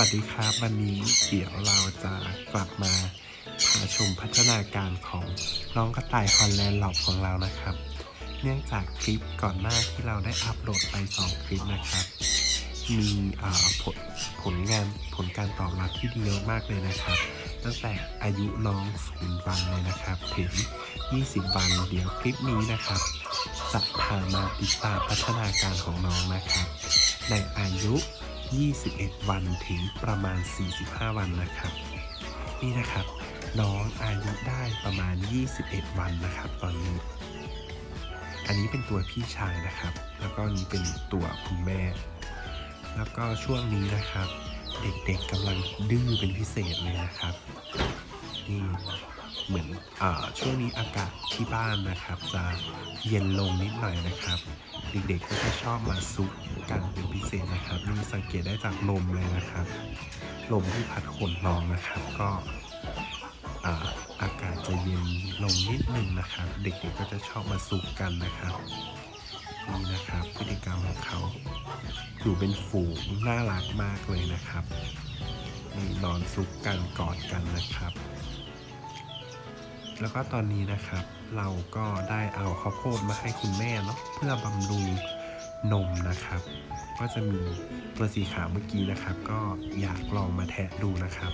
วัสดีครับวันนี้เดี๋ยวเราจะกลับมาพาชมพัฒนาการของน้องกระต่ายฮอลแลนด์หลอบของเรานะครับ เนื่องจากคลิปก่อนหน้าที่เราได้อัปโหลดไป 2 คลิปนะครับ มีผลผลงานผลการตอบรับที่ดีมากเลยนะครับ ตั้งแต่อายุน้องศูนย์วันเลยนะครับ ถึง 20 วันเดี๋ยวคลิปนี้นะครับ จะพามาติดตามพัฒนาการของน้องนะครับ ในอายุ 21 วันถึงประมาณ 45 วันนะครับ นี่นะครับ น้องอายุได้ประมาณ 21 วันนะครับ ตอนนี้ อันนี้เป็นตัวพี่ชายนะครับ แล้วก็นี้เป็นตัวคุณแม่ แล้วก็ช่วงนี้นะครับ เด็กๆกำลังดื้อเป็นพิเศษเลยนะครับนี่ เหมือนอช่วงนี้อากาศที่บ้านนะครับ จะเย็นลงนิดหน่อยนะครับ เด็กๆก็จะชอบมาซุกกันเป็นพิเศษนะครับนี่สังเกตได้จากลมเลยนะครับ ลมที่พัดขนน้องนะครับ ก็อาอากาศจะเย็นลงนิดนึงนะครับ เด็กๆก็จะชอบมาซุกกันนะครับนี่นะครับพฤติกรรมของเขาอยู่เป็นฝูงน่ารักมากเลยนะครับนี่นอนซุกกันกอดกันนะครับ แล้วก็ตอนนี้นะครับ เราก็ได้เอาข้าวโพดมาให้คุณแม่เนาะเพื่อบำรุงนมนะครับ ก็จะมีตัวสีขาวเมื่อกี้นะครับ ก็อยากลองมาแทะดูนะครับ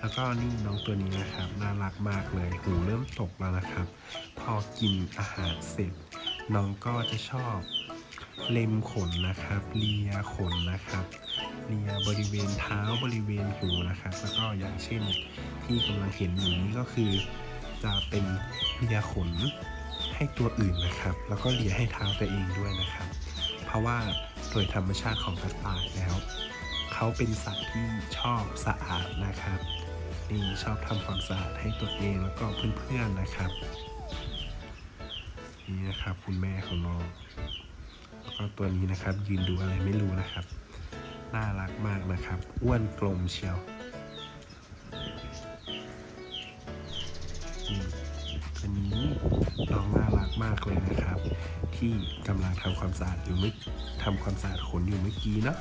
แล้วก็นี่น้องตัวนี้นะครับน่ารักมากเลยหูเริ่มตกแล้วนะครับ พอกินอาหารเสร็จ น้องก็จะชอบเล็มขนนะครับเลียขนนะครับเลียบริเวณเท้าบริเวณหูนะครับ แล้วก็อย่างเช่นที่กำลังเห็นอยู่นี้ก็คือ จะเป็นเลียขนให้ตัวอื่นนะครับ แล้วก็เลียให้เท้าตัวเองด้วยนะครับ เพราะว่าโดยธรรมชาติของกระต่ายแล้ว เขาเป็นสัตว์ที่ชอบสะอาดนะครับนี่ชอบทำความสะอาดให้ตัวเองแล้วก็เพื่อนๆนะครับนี่นะครับคุณแม่ของน้องแล้วก็ตัวนี้นะครับยืนดูอะไรไม่รู้นะครับ น่ารักมากนะครับ อ้วนกลมเชียว เลยนะครับ ที่กำลังทำความสะอาดอยู่เมื่อทำความสะอาดขนอยู่เมื่อกี้เนาะ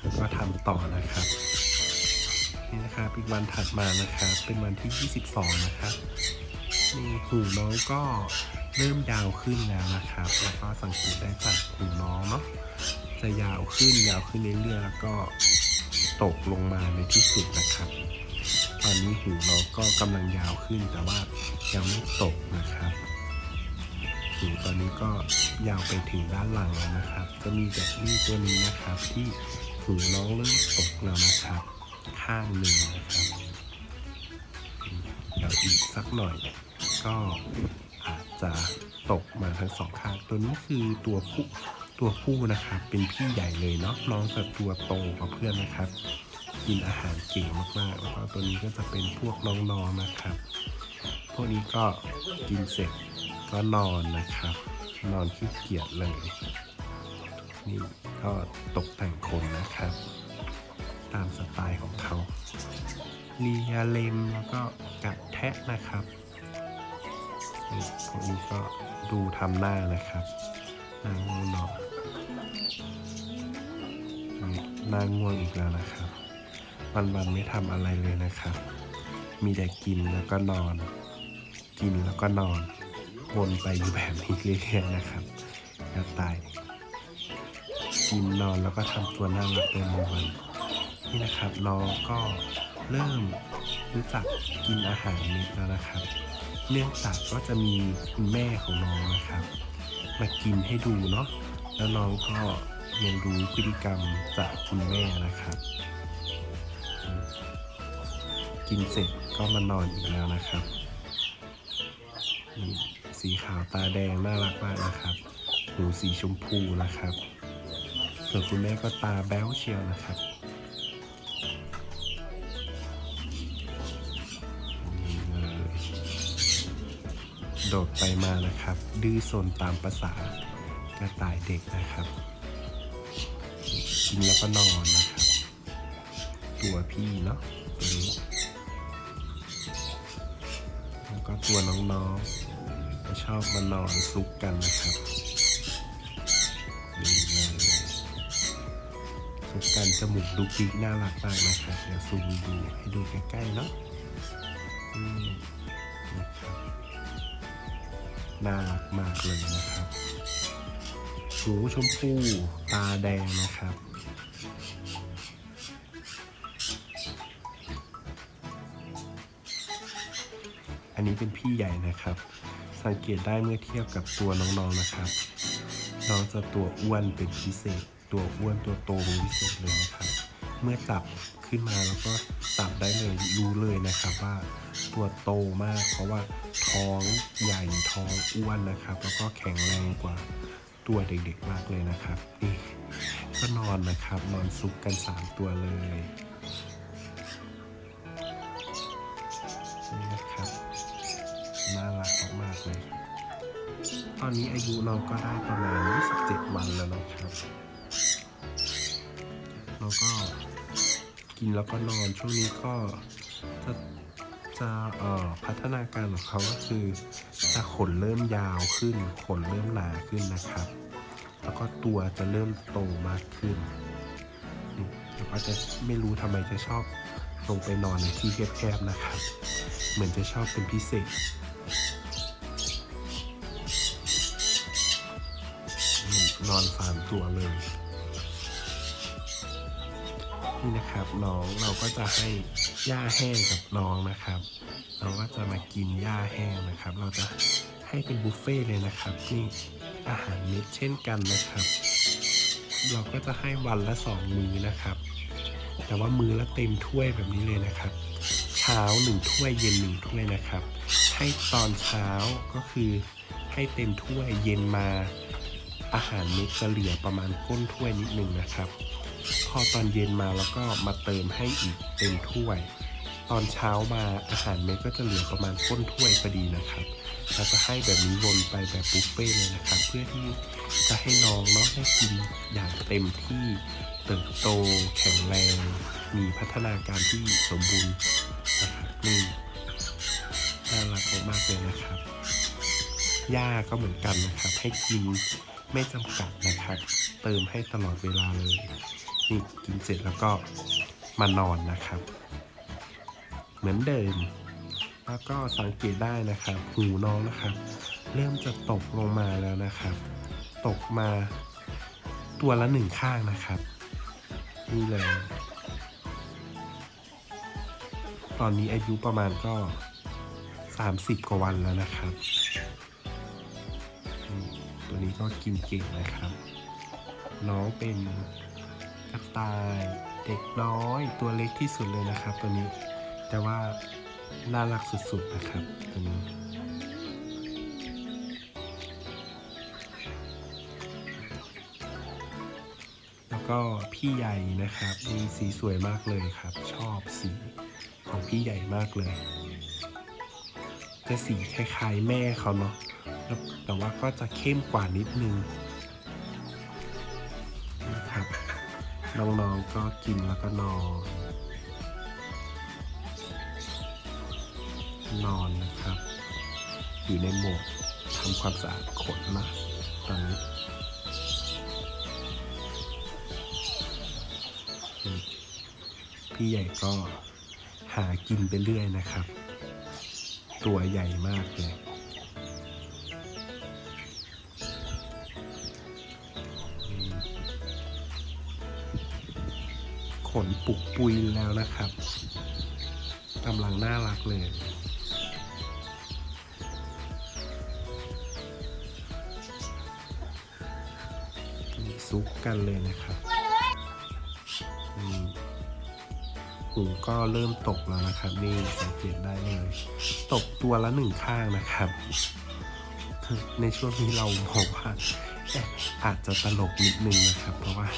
แล้วก็ทำต่อนะครับนี่นะครับอีกวันถัดมานะครับเป็นวันที่ 22 นะครับนี่หูน้องก็เริ่มยาวขึ้นแล้วนะครับ แล้วก็สังเกตได้จากหูน้องเนาะจะยาวขึ้นยาวขึ้นเรื่อยๆแล้วก็ตกลงมาในที่สุดนะครับ ตอนนี้หูเราก็กำลังยาวขึ้นแต่ว่ายังไม่ตกนะครับ หูตอนนี้ก็ยาวไปถึงด้านหลังแล้วนะครับ จะมีแต่นี่ตัวนี้นะครับ ที่หูน้องเริ่มตกแล้วนะครับ ข้างหนึ่งนะครับเดี๋ยวอีกสักหน่อย ก็อาจจะตกมาทั้งสองข้าง ตัวนี้คือตัวผู้ตัวผู้นะครับ เป็นพี่ใหญ่เลยเนาะน้องจะตัวโตกว่าเพื่อนนะครับ กินอาหารเก่งมากๆแล้วก็ตัวนี้ก็จะเป็นพวกน้องๆนะครับ พวกนี้ก็กินเสร็จ ก็นอนนะครับ นอนขี้เกียจเลย นี่ก็ตกแต่งคนนะครับ ตามสไตล์ของเขาเลียเลมแล้วก็กัดแทะนะครับนี่พวกนี้ก็ดูทำหน้านะครับหน้าง่วงนอนนี่หน้าง่วงอีกแล้วนะครับวันๆไม่ทำอะไรเลยนะครับ มีแต่กินแล้วก็นอน กินแล้วก็นอน วนไปอยู่แบบนี้เรื่อยๆนะครับกระต่ายกินนอนแล้วก็ทำตัวน่ารักเป็นวันนี่นะครับน้องก็เริ่มรู้จักกินอาหารเม็ดแล้วนะครับ เนื่องจากก็จะมีคุณแม่ของน้องนะครับ มากินให้ดูเนาะแล้วน้องก็เรียนรู้พฤติกรรมจากคุณแม่นะครับ กินเสร็จก็มานอนอีกแล้วนะครับนี่ สีขาวตาแดงน่ารักมากนะครับหูสีชมพูนะครับ ส่วนคุณแม่ก็ตาแบ๊วเชียวนะครับนี่เลยโดดไปมานะครับ ดื้อซนตามภาษากระต่ายเด็กนะครับ กินแล้วก็นอนนะครับ ตัวพี่เนาะตัวนี้แล้วก็ตัวน้องๆ ก็ชอบมานอนซุกกันนะครับนี่เลยสุกกันจมูกดุกดิกน่ารักมากนะครับเดี๋ยวซูมดูให้ดูใกล้ๆเนาะนะครับน่ารักมากเลยนะครับหูชมพูตาแดงนะครับอันนี้เป็นพี่ใหญ่นะครับ สังเกตได้เมื่อเทียบกับตัวน้องๆนะครับ น้องจะตัวอ้วนเป็นพิเศษ ตัวอ้วนตัวโตเป็นพิเศษเลยนะครับ เมื่อจับขึ้นมาแล้วก็จับได้เลยรู้เลยนะครับว่าตัวโตมาก เพราะว่าท้องใหญ่ท้องอ้วนนะครับ แล้วก็แข็งแรงกว่าตัวเด็กๆมากเลยนะครับนี่ก็นอนนะครับนอนซุกกันสามตัวเลย ตอนนี้อายุน้องก็ได้ประมาณ 27 วันแล้วนะครับแล้วก็กินแล้วก็นอนช่วงนี้ก็จะจะเอ่อพัฒนาการของเขาก็คือจะขนเริ่มยาวขึ้น ขนเริ่มหนาขึ้นนะครับ แล้วก็ตัวจะเริ่มโตมากขึ้นนี่แล้วก็จะไม่รู้ทำไมจะชอบลงไปนอนในที่แคบๆนะครับ เหมือนจะชอบเป็นพิเศษ นอนสามตัวเลย นี่นะครับน้องเราก็จะให้หญ้าแห้งกับน้องนะครับเราก็จะมากินหญ้าแห้งนะครับ เราจะให้เป็นบุฟเฟ่ต์เลยนะครับนี่อาหารเม็ดเช่นกันนะครับ เราก็จะให้วันละสองมื้อนะครับ แต่ว่ามื้อละเต็มถ้วยแบบนี้เลยนะครับ เช้าหนึ่งถ้วยเย็นหนึ่งถ้วยนะครับ ให้ตอนเช้าก็คือให้เต็มถ้วยเย็นมา อาหารเม็ดจะเหลือประมาณก้นถ้วยนิดนึงนะครับ พอตอนเย็นมาแล้วก็มาเติมให้อีกเต็มถ้วย ตอนเช้ามาอาหารเม็ดก็จะเหลือประมาณก้นถ้วยพอดีนะครับเราจะให้แบบนี้วนไปแบบบุฟเฟ่เลยนะครับ เพื่อที่จะให้น้องเนาะได้กินอย่างเต็มที่เติบโตแข็งแรง มีพัฒนาการที่สมบูรณ์นะครับนี่น่ารักมากเลยนะครับหญ้าก็เหมือนกันนะครับ ให้กิน ไม่จำกัดนะครับ เติมให้ตลอดเวลาเลย นี่กินเสร็จแล้วก็มานอนนะครับ เหมือนเดิม แล้วก็สังเกตได้นะครับ หูน้องนะครับ เริ่มจะตกลงมาแล้วนะครับ ตกมาตัวละหนึ่งข้างนะครับ นี่เลย ตอนนี้อายุประมาณก็ 30 กว่าวันแล้วนะครับ ตัวนี้ก็กินเก่งนะครับ น้องเป็นกระต่ายเด็กน้อยตัวเล็กที่สุดเลยนะครับ ตัวนี้ แต่ว่าน่ารักสุดๆนะครับตัวนี้แล้วก็พี่ใหญ่นะครับ มีสีสวยมากเลยครับ ชอบสีของพี่ใหญ่มากเลย จะสีคล้ายๆแม่เขาเนาะ แต่ว่าก็จะเข้มกว่านิดนึงนะครับ น้องๆก็กินแล้วก็นอน นอนนะครับ อยู่ในโหมดทำความสะอาดขนนะตอนนี้พี่ใหญ่ก็หากินไปเรื่อยนะครับ ตัวใหญ่มากเลย ขนปุกปุยแล้วนะครับกำลังน่ารักเลย ซุกกันเลยนะครับหูก็เริ่มตกแล้วนะครับ นี่สังเกตได้เลย ตกตัวละหนึ่งข้างนะครับ ในช่วงนี้เรามองว่าอาจจะตลกนิดนึงนะครับ เพราะว่า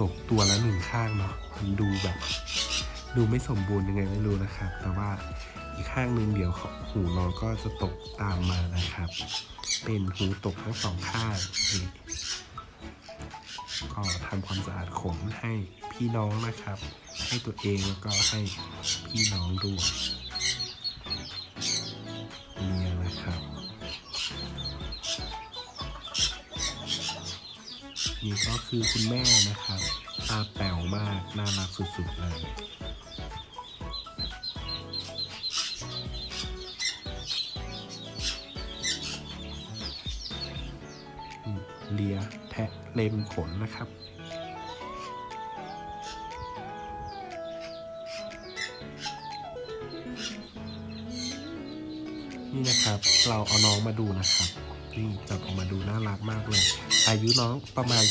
ตกตัวละหนึ่งข้างเนาะมันดูแบบ ดูไม่สมบูรณ์ยังไงไม่รู้นะครับ แต่ว่าอีกข้างหนึ่งเดี๋ยวหูน้องก็จะตกตามมานะครับ เป็นหูตกทั้งสองข้างก็ทำความสะอาดขนให้พี่น้องนะครับ ให้ตัวเองแล้วก็ให้พี่น้องด้วยเนี่ย นี่ก็คือคุณแม่นะครับตาแป๋วมาก น่ารักสุดๆเลยเลียแทะเล็มขนนะครับนี่นะครับ เราเอาน้องมาดูนะครับ นี่จับออกมาดูน่ารักมากเลย อายุน้องประมาณ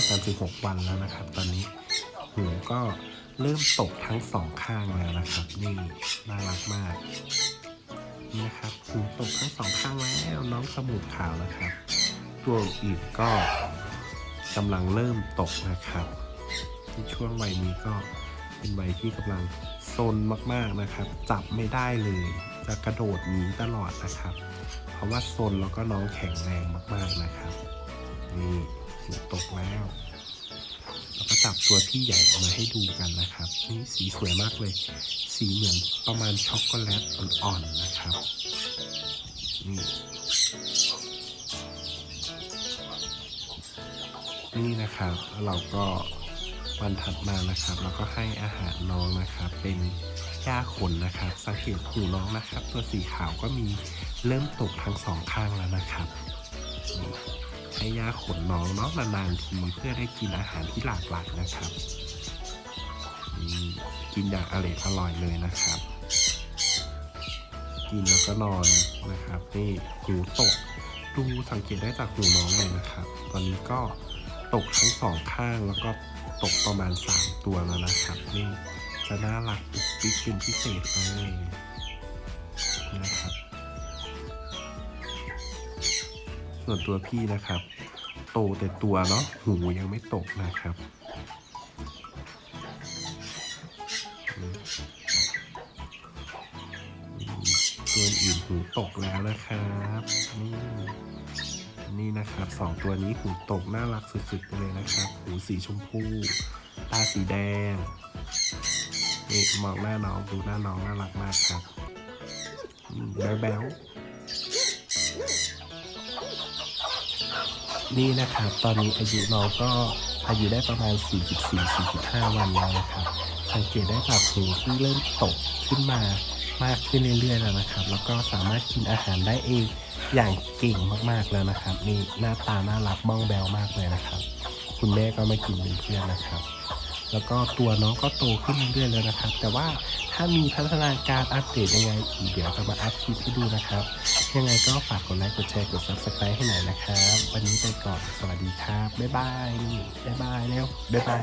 35-36 วันแล้วนะครับ ตอนนี้หูก็เริ่มตกทั้งสองข้างแล้วนะครับ นี่น่ารักมากนี่นะครับหูตกทั้งสองข้างแล้วน้องจมูกขาวนะครับ ตัวอื่นก็กำลังเริ่มตกนะครับในช่วงวัยนี้ก็เป็นวัยที่กำลังซนมากๆนะครับ จับไม่ได้เลยจะกระโดดหนีตลอดนะครับ เพราะว่าซนแล้วก็น้องแข็งแรงมากๆนะครับ นี่หูตกแล้วแล้วก็จับตัวพี่ใหญ่ออกมาให้ดูกันนะครับนี่สีสวยมากเลย สีเหมือนประมาณช็อกโกแลตอ่อนๆนะครับนี่นี่นะครับแล้วเราก็วันถัดมานะครับเราก็ให้อาหารน้องนะครับ เป็นหญ้าขนนะครับ สังเกตหูน้องนะครับ ตัวสีขาวก็มีเริ่มตกทั้งสองข้างแล้วนะครับ ให้หญ้าขนน้องเนาะนานๆทีเพื่อได้กินอาหารที่หลากหลายนะครับกินอย่างอร่อยอร่อยเลยนะครับ กินแล้วก็นอนนะครับนี่หูตกดูสังเกตได้จากหูน้องเลยนะครับ ตอนนี้ก็ตกทั้งสองข้างแล้วก็ตกประมาณ 3 ตัวแล้วนะครับนี่จะน่ารักปุ๊กปิ๊กเป็นพิเศษเลยนะครับ ส่วนตัวพี่นะครับ โตแต่ตัวเนาะหูยังไม่ตกนะครับอืมอืมตัวอื่นหูตกแล้วนะครับนี่นี่นะครับสองตัวนี้หูตกน่ารักสุดๆไปเลยนะครับ หูสีชมพู ตาสีแดงนี่มองหน้าน้องดูหน้าน้องน่ารักมากครับแบ๊วแนี่นะครับ ตอนนี้อายุน้องก็อายุได้ประมาณ 44-45 วันแล้วนะครับ สังเกตได้จากหูที่เริ่มตกขึ้นมามากขึ้นเรื่อยๆแล้วนะครับ แล้วก็สามารถกินอาหารได้เองอย่างเก่งมากๆแล้วนะครับ นี่หน้าตาน่ารักบ้องแบวมากเลยนะครับ คุณแม่ก็มากินเป็นเพื่อนนะครับ แล้วก็ตัวน้องก็โตขึ้นเรื่อยๆแล้วนะครับ แต่ว่า ถ้ามีพัฒนาการอัปเดตยังไงอีกเดี๋ยวจะมาอัพคลิปให้ดูนะครับ ยังไงก็ฝากกดไลค์กดแชร์กด subscribe ให้หน่อยนะครับ วันนี้ไปก่อนสวัสดีครับ บ๊ายบายบ๊ายบายแล้วบ๊ายบาย